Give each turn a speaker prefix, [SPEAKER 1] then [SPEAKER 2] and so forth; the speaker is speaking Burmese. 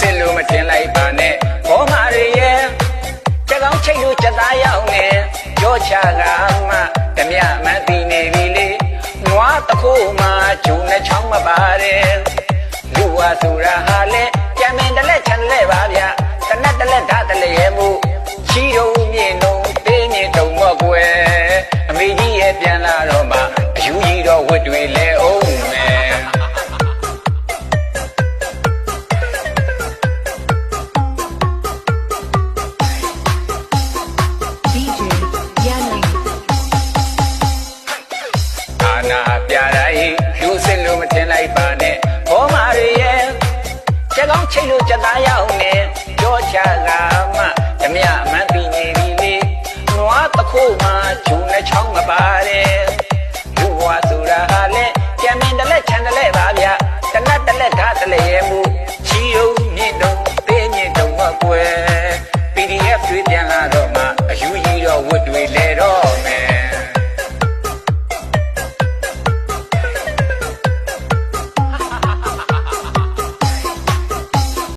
[SPEAKER 1] စစ်လို့မထင်လိုက်ပါနဲ့ဘောမာတွေရဲ့ချက်ကောင်းချိတ်လို့ချက်သားရောက်နေကြောချကမှဓမြမသိနေပြီလေနွားတခိုးမှဂျုံနဲ့ချောင်းမပါတယ်လူဝါဆိုတာဟာလေကြံမင်တလက်ချန်လဲပါဗျတနက်တလက်ဓာတ်တလဲရဲ့မှုချီတုံမြင့်တုံတင်းမြင့်တုံမော့ကွယ်အမေကြီးရဲ့ပြန်လာတော့မှအယူကြီးတော့ဝတ်တွေလဲ ငါပြတိုင်းလူစစ်လူမထင်လိုက်ပါနဲ့ဘောမာရရဲ့ချက်ကောင်းချိတ်လို့ချက်သားရအောင်နဲ့ကြောချကမှဓမြမန်ပြီးနေပြီလေနွားတစ်ခုမှဂျုံနဲ့ချောင်းမပါတယ်လူဘွားဆိုတာဟာလဲကြံမင်းတလက်ချန်တလက်ပါဗျတနတ်တလက်ဓာတ်တလက်ရဲမှုချီယုံမြင့်တုံသေးမြင့်တုံမကွယ် PDF တွေပြန်လာတော့မှအယူကြီးတော့ဝတ်တွေ